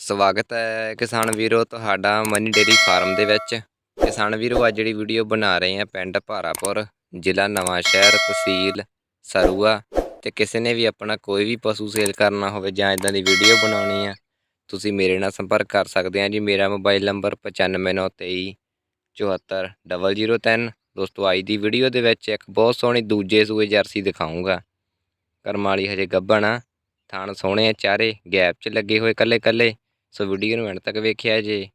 ਸਵਾਗਤ ਹੈ ਕਿਸਾਨ ਵੀਰੋ, ਤੁਹਾਡਾ ਮਨੀ ਡੇਰੀ ਫਾਰਮ ਦੇ ਵਿੱਚ। ਕਿਸਾਨ ਵੀਰੋ, ਅੱਜ ਜਿਹੜੀ ਵੀਡੀਓ ਬਣਾ ਰਹੇ ਹਾਂ ਪਿੰਡ ਭਾਰਾਪੁਰ, ਜ਼ਿਲ੍ਹਾ ਨਵਾਂ ਸ਼ਹਿਰ, ਤਹਿਸੀਲ ਸਰੂਆ। ਤੇ ਕਿਸੇ ਨੇ ਵੀ ਆਪਣਾ ਕੋਈ ਵੀ ਪਸ਼ੂ ਸੇਲ ਕਰਨਾ ਹੋਵੇ ਜਾਂ ਇਦਾਂ ਦੀ ਵੀਡੀਓ ਬਣਾਉਣੀ ਆ, ਤੁਸੀਂ ਮੇਰੇ ਨਾਲ ਸੰਪਰਕ ਕਰ ਸਕਦੇ ਆ ਜੀ। ਮੇਰਾ ਮੋਬਾਈਲ ਨੰਬਰ 9593 74003 ਦੋਸਤੋ, ਅੱਜ ਦੀ ਵੀਡੀਓ ਦੇ ਵਿੱਚ ਇੱਕ ਬਹੁਤ ਸੋਹਣੀ ਦੂਜੇ ਸੂਏ ਜਰਸੀ ਦਿਖਾਉਂਗਾ ਕਰਮਾਲੀ ਹਜੇ ਗੱਭਣ ਆ, ਥਾਣ ਸੋਹਣੇ ਆ ਚਾਰੇ, ਗੈਪ 'ਚ ਲੱਗੇ ਹੋਏ ਕੱਲੇ ਕੱਲੇ ਸੋ ਵੀਡੀਓ ਨੂੰ ਐਂਡ ਤੱਕ ਵੇਖਿਆ ਜੇ।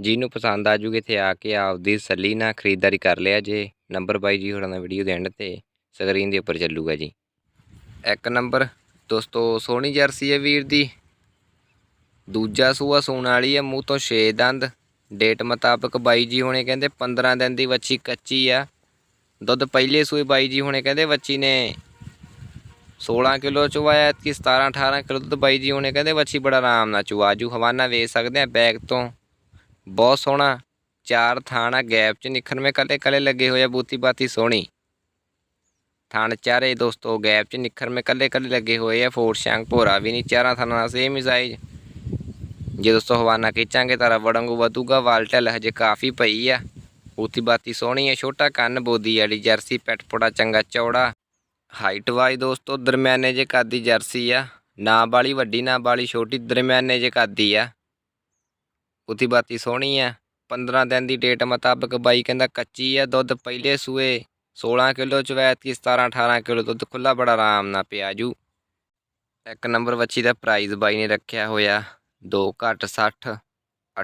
ਜਿਹਨੂੰ ਪਸੰਦ ਆ ਜੂਗੀ ਇੱਥੇ ਆ ਕੇ ਆਪਦੀ ਸੱਲੀ ਨਾਲ ਖਰੀਦਦਾਰੀ ਕਰ ਲਿਆ ਜੇ। ਨੰਬਰ ਬਾਈ ਜੀ ਹੋਰਾਂ ਦਾ ਵੀਡੀਓ ਦੇ ਐਂਡ ਤੇ। ਸਕਰੀਨ ਦੇ ਉੱਪਰ ਚੱਲੂਗਾ ਜੀ। ਇੱਕ ਨੰਬਰ। ਦੋਸਤੋ, ਸੋਹਣੀ ਜਰਸੀ ਹੈ ਵੀਰ ਦੀ। ਦੂਜਾ ਸੂਆ ਸੂਣ ਵਾਲੀ ਹੈ, ਮੂੰਹ ਤੋਂ 6 ਦੰਦ। ਡੇਟ ਮੁਤਾਬਕ ਬਾਈ ਜੀ ਹੁਣੇ ਕਹਿੰਦੇ 15 ਦਿਨ ਦੀ ਵੱਛੀ ਕੱਚੀ ਆ। ਦੁੱਧ ਪਹਿਲੇ ਸੂਏ ਬਾਈ ਜੀ ਹੁਣੇ ਕਹਿੰਦੇ ਵੱਛੀ ਨੇ। 16 ਕਿਲੋ ਚੁਵਾਇਆ ਕਿ 17 18 ਕਿਲੋ ਦੁੱਧ ਬਾਈ ਜੀ ਹੁਣੇ ਕਹਿੰਦੇ ਵੱਛੀ ਬੜਾ ਆਰਾਮ ਨਾਲ ਚੁਵਾ ਜੂ ਹਵਾਨਾ ਵੇਚ ਸਕਦੇ ਆ ਬੈਗ ਤੋਂ। ਬਹੁਤ ਸੋਹਣਾ। ਚਾਰ ਥਾਣਾ ਗੈਪ ਚ ਨਿਖਰ ਨਿਖਰਵੇਂ ਕੱਲੇ ਕੱਲੇ ਲੱਗੇ ਹੋਏ ਆ, ਬੂਤੀ ਬਾਤੀ ਸੋਹਣੀ। ਥਾਣ ਚਾਰੇ ਦੋਸਤੋ ਗੈਪ ਚ ਨਿਖਰ ਨਿਖਰਵੇਂ ਕੱਲੇ ਕੱਲੇ ਲੱਗੇ ਹੋਏ ਆ ਫੋਰ ਸ਼ਾਂਗ ਭੋਰਾ ਵੀ ਨਹੀਂ, ਚਾਰਾਂ ਥਾਣਾ ਦਾ ਸੇਮ ਹੀ ਸਾਈਜ਼ ਜੇ ਦੋਸਤੋ ਹਵਾਨਾ ਖਿੱਚਾਂਗੇ ਤਾਂ ਰਬੜ ਵਧੂਗਾ ਵਾਲਟਲ ਹਜੇ ਕਾਫੀ ਪਈ ਆ। ਬੂਤੀ ਬਾਤੀ ਸੋਹਣੀ ਹੈ ਛੋਟਾ ਕੰਨ ਬੋਦੀ ਵਾਲੀ, ਜਰਸੀ, ਪੈਟ ਪੋੜਾ, ਚੰਗਾ ਚੌੜਾ। ਹਾਈਟ ਵਾਈ ਦੋਸਤੋ ਦਰਮਿਆਨੇ ਜੇ ਕੱਦ ਜਰਸੀ ਆ। ਨਾ ਵਾਲੀ ਵੱਡੀ, ਨਾ ਬਾਲੀ ਛੋਟੀ ਦਰਮਿਆਨੇ ਜੇ ਕੱਦ ਦੀ ਆ। ਉਤੀ ਬਾਤੀ ਸੋਹਣੀ ਆ। 15 ਦਿਨ ਦੀ ਡੇਟ ਮੁਤਾਬਕ ਬਾਈ ਕਹਿੰਦਾ ਕੱਚੀ ਆ, ਦੁੱਧ ਪਹਿਲੇ ਸੂਏ 16 ਕਿਲੋ ਚ ਵੈਤ ਕੀ 17 18 ਕਿਲੋ ਦੁੱਧ ਖੁੱਲਾ ਬੜਾ ਆਰਾਮ ਨਾਲ ਪਿਆ ਜੂ। ਇੱਕ ਨੰਬਰ ਵੱਛੀ ਦਾ ਪ੍ਰਾਈਸ ਬਾਈ ਨੇ ਰੱਖਿਆ ਹੋਇਆ 2 ਘੱਟ 60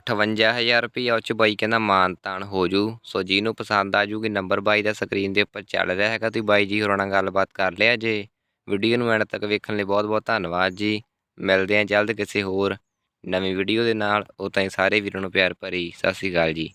58000 ਰੁਪਈਆ ਉਹ ਚ ਬਾਈ ਕਹਿੰਦਾ ਮਾਨ ਤਾਨ ਹੋ ਜੂ। ਸੋ ਜਿਹਨੂੰ ਪਸੰਦ ਆ ਜੂਗੀ ਨੰਬਰ ਬਾਈ ਦਾ ਸਕਰੀਨ ਦੇ ਉੱਪਰ ਚੱਲ ਰਿਹਾ ਹੈਗਾ। ਤੁਸੀਂ ਬਾਈ ਜੀ ਹੋਰਾਂ ਨਾਲ ਗੱਲਬਾਤ ਕਰ ਲਿਆ ਜੇ। ਵੀਡੀਓ ਨੂੰ ਐਂਡ ਤੱਕ ਵੇਖਣ ਲਈ ਬਹੁਤ ਬਹੁਤ ਧੰਨਵਾਦ ਜੀ। ਮਿਲਦੇ ਹਾਂ ਜਲਦ ਕਿਸੇ ਹੋਰ ਨਵੀਂ ਵੀਡੀਓ ਦੇ ਨਾਲ। ਉਹ ਤਾਈਂ ਸਾਰੇ ਵੀਰਾਂ ਨੂੰ ਪਿਆਰ ਭਰੀ। ਸਤਿ ਸ਼੍ਰੀ ਅਕਾਲ ਜੀ।